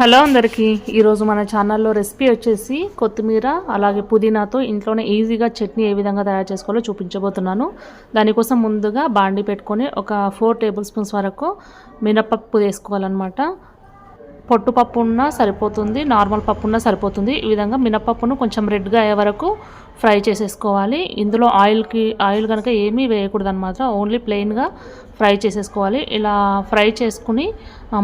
Hello అందరికీ. ఈరోజు మన ఛానల్లో రెసిపీ వచ్చేసి కొత్తిమీర అలాగే పుదీనాతో ఇంట్లోనే ఈజీగా చట్నీ ఏ విధంగా తయారు చేసుకోవాలో చూపించబోతున్నాను. దానికోసం ముందుగా బాండి పెట్టుకొని ఒక ఫోర్ టేబుల్ స్పూన్స్ వరకు మినపప్పు వేసుకోవాలన్నమాట. పొట్టుపప్పు ఉన్నా సరిపోతుంది నార్మల్ పప్పు ఉన్నా సరిపోతుంది. ఈ విధంగా మినపప్పును కొంచెం రెడ్గా అయ్యే వరకు ఫ్రై చేసేసుకోవాలి. ఇందులో ఆయిల్కి ఆయిల్ కనుక ఏమీ వేయకూడదు అనమాట ఓన్లీ ప్లెయిన్గా ఫ్రై చేసేసుకోవాలి. ఇలా ఫ్రై చేసుకుని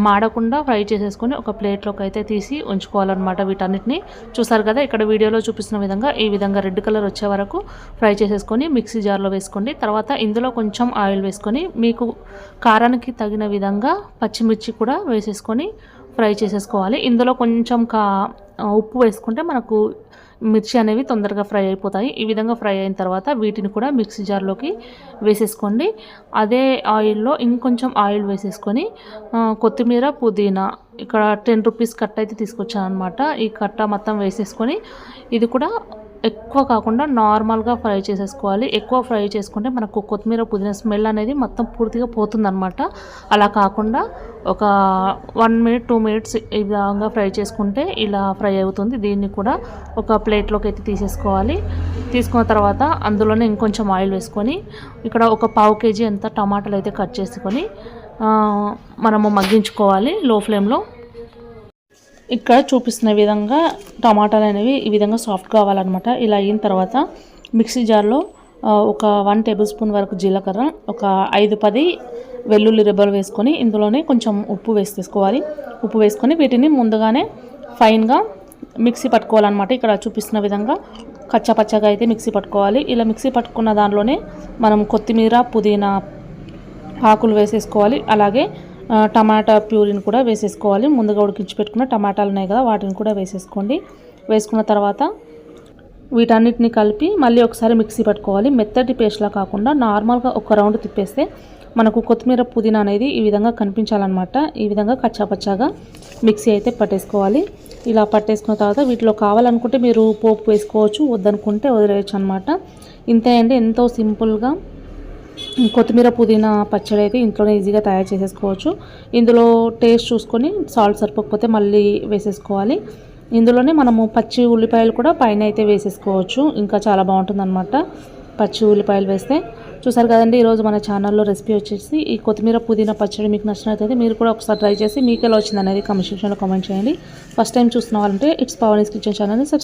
మాడకుండా ఫ్రై చేసేసుకుని ఒక ప్లేట్లోకి అయితే తీసి ఉంచుకోవాలన్నమాట వీటన్నిటిని. చూసారు కదా ఇక్కడ వీడియోలో చూపిస్తున్న విధంగా ఈ విధంగా రెడ్ కలర్ వచ్చే వరకు ఫ్రై చేసేసుకొని మిక్సీ జార్లో వేసుకోండి. తర్వాత ఇందులో కొంచెం ఆయిల్ వేసుకొని మీకు కారానికి తగిన విధంగా పచ్చిమిర్చి కూడా వేసేసుకొని ఫ్రై చేసేసుకోవాలి. ఇందులో కొంచెం కా ఉప్పు వేసుకుంటే మనకు మిర్చి అనేవి తొందరగా ఫ్రై అయిపోతాయి. ఈ విధంగా ఫ్రై అయిన తర్వాత వీటిని కూడా మిక్సీ జార్లోకి వేసేసుకోండి. అదే ఆయిల్లో ఇంకొంచెం ఆయిల్ వేసేసుకొని కొత్తిమీర పుదీనా ఇక్కడ టెన్ రూపీస్ కట్ట అయితే తీసుకొచ్చాను అనమాట ఈ కట్ట మొత్తం వేసేసుకొని ఇది కూడా ఎక్కువ కాకుండా నార్మల్గా ఫ్రై చేసేసుకోవాలి. ఎక్కువ ఫ్రై చేసుకుంటే మనకు కొత్తిమీర పుదీనా స్మెల్ అనేది మొత్తం పూర్తిగా పోతుందన్నమాట. అలా కాకుండా ఒక వన్ మినిట్ టూ మినిట్స్ ఈ విధంగా ఫ్రై చేసుకుంటే ఇలా ఫ్రై అవుతుంది. దీన్ని కూడా ఒక ప్లేట్లోకి అయితే తీసేసుకోవాలి. తీసుకున్న తర్వాత అందులోనే ఇంకొంచెం ఆయిల్ వేసుకొని ఇక్కడ ఒక పావు కేజీ అంత టమాటాలు అయితే కట్ చేసుకొని మనము మగ్గించుకోవాలి లో ఫ్లేమ్లో. ఇక్కడ చూపిస్తున్న విధంగా టమాటాలు అనేవి ఈ విధంగా సాఫ్ట్ కావాలన్నమాట. ఇలా అయిన తర్వాత మిక్సీ జార్లో ఒక వన్ టేబుల్ స్పూన్ వరకు జీలకర్ర ఒక ఐదు పది వెల్లుల్లి రెబ్బలు వేసుకొని ఇందులోనే కొంచెం ఉప్పు వేసేసుకోవాలి. ఉప్పు వేసుకొని వీటిని ముందుగానే ఫైన్గా మిక్సీ పట్టుకోవాలన్నమాట. ఇక్కడ చూపిస్తున్న విధంగా కచ్చపచ్చగా అయితే మిక్సీ పట్టుకోవాలి. ఇలా మిక్సీ పట్టుకున్న దానిలోనే మనం కొత్తిమీర పుదీనా ఆకులు వేసేసుకోవాలి. అలాగే టమాటా ప్యూరిని కూడా వేసేసుకోవాలి. ముందుగా ఉడికించి పెట్టుకున్న టమాటాలు ఉన్నాయి కదా వాటిని కూడా వేసేసుకోండి. వేసుకున్న తర్వాత వీటన్నిటిని కలిపి మళ్ళీ ఒకసారి మిక్సీ పట్టుకోవాలి. మెత్తటి పేస్ట్లా కాకుండా నార్మల్గా ఒక రౌండ్ తిప్పేస్తే మనకు కొత్తిమీర పుదీనా అనేది ఈ విధంగా కనిపించాలన్నమాట. ఈ విధంగా కచ్చాపచ్చాగా మిక్సీ అయితే పట్టేసుకోవాలి. ఇలా పట్టేసుకున్న తర్వాత వీటిలో కావాలనుకుంటే మీరు పోపు వేసుకోవచ్చు వద్దనుకుంటే వదిలేయచ్చు అనమాట ఇంతే అండి. ఎంతో సింపుల్గా కొత్తిమీర పుదీనా పచ్చడి అయితే ఇంట్లోనే ఈజీగా తయారు చేసేసుకోవచ్చు. ఇందులో టేస్ట్ చూసుకొని సాల్ట్ సరిపోకపోతే మళ్ళీ వేసేసుకోవాలి. ఇందులోనే మనము పచ్చి ఉల్లిపాయలు కూడా పైన అయితే వేసేసుకోవచ్చు. ఇంకా చాలా బాగుంటుందన్నమాట పచ్చి ఉల్లిపాయలు వేస్తే. చూసారు కదండి ఈరోజు మన ఛానల్లో రెసిపీ వచ్చేసి ఈ కొత్తిమీర పుదీనా పచ్చడి మీకు నచ్చినట్లయితే మీరు కూడా ఒకసారి ట్రై చేసి మీకు ఎలా వచ్చింది అనేది కమెంట్ సెక్షన్లో కామెంట్ చేయండి. ఫస్ట్ టైం చూస్తున్న వాళ్ళంటే ఇట్స్ పవర్ కిచెన్ ఛానల్ని